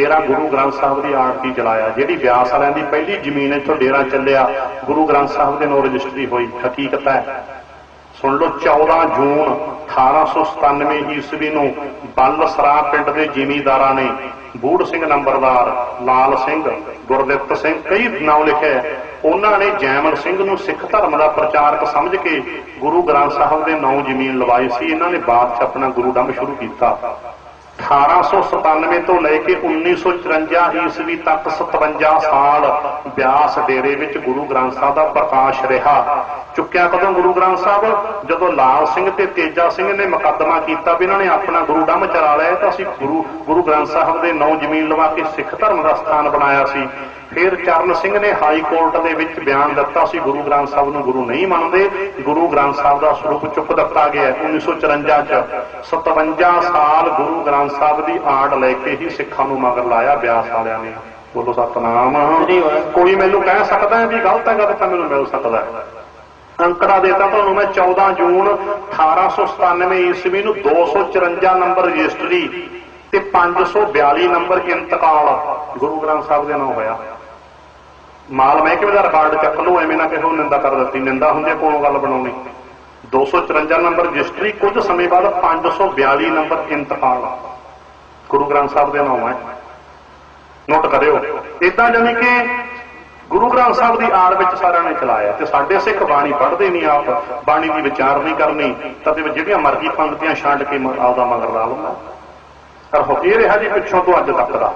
ਡੇਰਾ ਗੁਰੂ ਗ੍ਰੰਥ ਸਾਹਿਬ ਦੀ ਆਰਤੀ ਚਲਾਇਆ ਜਿਹੜੀ ਬਿਆਸ ਵਾਲਿਆਂ ਦੀ ਪਹਿਲੀ ਜ਼ਮੀਨ ਇੱਥੋਂ ਡੇਰਾ ਚੱਲਿਆ, ਗੁਰੂ ਗ੍ਰੰਥ ਸਾਹਿਬ ਦੇ ਨਾਂ ਰਜਿਸਟਰੀ ਹੋਈ, ਹਕੀਕਤ ਹੈ। ਸੁਣ ਲਓ 14 ਜੂਨ 1897 ਈਸਵੀ ਨੂੰ ਬੱਲਸਰਾ ਪਿੰਡ ਦੇ ਜ਼ਿਮੀਂਦਾਰਾਂ ਨੇ ਬੂੜ ਸਿੰਘ ਨੰਬਰਦਾਰ, ਲਾਲ ਸਿੰਘ, ਗੁਰਦਿੱਤ ਸਿੰਘ, ਕਈ ਨਾਮ ਲਿਖਿਆ ਉਹਨਾਂ ਨੇ ਜੈਮਲ ਸਿੰਘ ਨੂੰ ਸਿੱਖ ਧਰਮ ਦਾ ਪ੍ਰਚਾਰਕ ਸਮਝ ਕੇ ਗੁਰੂ ਗ੍ਰੰਥ ਸਾਹਿਬ ਦੇ ਨਾਂ ਜ਼ਮੀਨ ਲਵਾਈ ਸੀ। ਇਹਨਾਂ ਨੇ ਬਾਅਦ ਚ ਆਪਣਾ ਗੁਰੂ ਡੰਮ ਸ਼ੁਰੂ ਕੀਤਾ। 1897 ਤੋਂ ਲੈ ਕੇ 1954 ਈਸਵੀ ਤੱਕ 57 ਸਾਲ ਬਿਆਸ ਡੇਰੇ ਵਿੱਚ ਗੁਰੂ ਗ੍ਰੰਥ ਸਾਹਿਬ ਦਾ ਪ੍ਰਕਾਸ਼ ਰਿਹਾ। ਚੁੱਕਿਆ ਕਦੋਂ ਗੁਰੂ ਗ੍ਰੰਥ ਸਾਹਿਬ? ਜਦੋਂ ਲਾਲ ਸਿੰਘ ਤੇ ਤੇਜਾ ਸਿੰਘ ਨੇ ਮੁਕੱਦਮਾ ਕੀਤਾ ਵੀ ਇਹਨਾਂ ਨੇ ਆਪਣਾ ਗੁਰੂ ਡੰਮ ਚਲਾ ਲਿਆ ਤਾਂ ਅਸੀਂ ਗੁਰੂ ਗੁਰੂ ਗ੍ਰੰਥ ਸਾਹਿਬ ਦੇ ਨੌ ਜ਼ਮੀਨ ਲਵਾ ਕੇ ਸਿੱਖ ਧਰਮ ਦਾ ਸਥਾਨ ਬਣਾਇਆ ਸੀ। ਫਿਰ ਚਰਨ ਸਿੰਘ ਨੇ ਹਾਈ ਕੋਰਟ ਦੇ ਵਿੱਚ ਬਿਆਨ ਦਿੱਤਾ ਸੀ, ਗੁਰੂ ਗ੍ਰੰਥ ਸਾਹਿਬ ਨੂੰ ਗੁਰੂ ਨਹੀਂ ਮੰਨਦੇ, ਗੁਰੂ ਗ੍ਰੰਥ ਸਾਹਿਬ ਦਾ ਸਰੂਪ ਚੁੱਪ ਦਿੱਤਾ ਗਿਆ ਹੈ 1954 ਚ। 57 ਸਾਲ ਗੁਰੂ ਗ੍ਰੰਥ ਸਾਹਿਬ ਦੀ ਆੜ ਲੈ ਕੇ ਹੀ ਸਿੱਖਾਂ ਨੂੰ ਮਗਰ ਲਾਇਆ ਬਿਆਸ ਵਾਲਿਆਂ ਨੇ। ਬੋਲੋ ਸਤਨਾਮ। ਕੋਈ ਮੈਨੂੰ ਕਹਿ ਸਕਦਾ ਹੈ ਵੀ ਗਲਤ ਹੈ ਗੱਲ ਤਾਂ ਮੈਨੂੰ ਮਿਲ ਸਕਦਾ ਹੈ। ਅੰਕੜਾ ਦੇਤਾ ਤੁਹਾਨੂੰ ਮੈਂ 14 ਜੂਨ 1897 ਈਸਵੀ ਨੂੰ 254 ਨੰਬਰ ਰਜਿਸਟਰੀ ਤੇ 542 ਨੰਬਰ ਇੰਤਕਾਲ। ਗੁਰੂ ਗ੍ਰੰਥ ਸਾਹਿਬ ਦੇ ਨਾਮ ਹੋਇਆ। ਮਾਲ ਮਹਿਕਮੇ ਦਾ ਰਿਕਾਰਡ ਚੱਕ ਲਓ ਐਵੇਂ ਨਾ ਕਿਸੇ ਨੂੰ ਨਿੰਦਾ ਕਰ ਦਿੱਤੀ। ਨਿੰਦਾ ਹੁੰਦੀ ਹੈ ਕੋਲੋਂ ਗੱਲ ਬਣਾਉਣੀ? 254 ਨੰਬਰ ਰਜਿਸਟਰੀ ਕੁਝ ਸਮੇਂ ਬਾਅਦ 542 ਨੰਬਰ ਇੰਤਕਾਲ। ਗੁਰੂ ਗ੍ਰੰਥ ਸਾਹਿਬ ਦੇ ਨਾਮ ਹੈ। ਨੋਟ ਕਰਿਓ। ਇਦਾਂ ਜਾਨੀ ਕਿ ਗੁਰੂ ਗ੍ਰੰਥ ਸਾਹਿਬ ਦੀ ਆੜ ਵਿੱਚ ਸਾਰਿਆਂ ਨੇ ਚਲਾਇਆ ਤੇ ਸਾਡੇ ਸਿੱਖ ਬਾਣੀ ਪੜ੍ਹਦੇ ਨਹੀਂ ਆਪ, ਬਾਣੀ ਦੀ ਵਿਚਾਰ ਨਹੀਂ ਕਰਨੀ, ਤਾਂ ਤੇ ਜਿਹੜੀਆਂ ਮਰਜ਼ੀ ਪੰਕਤੀਆਂ ਛੱਡ ਕੇ ਆਪਦਾ ਮਗਰ ਲਾ ਲੈਂਦਾ। ਪਰ ਹੋ ਇਹ ਰਿਹਾ ਜੀ ਪਿੱਛੋਂ ਤੋਂ ਅੱਜ ਤੱਕ ਦਾ।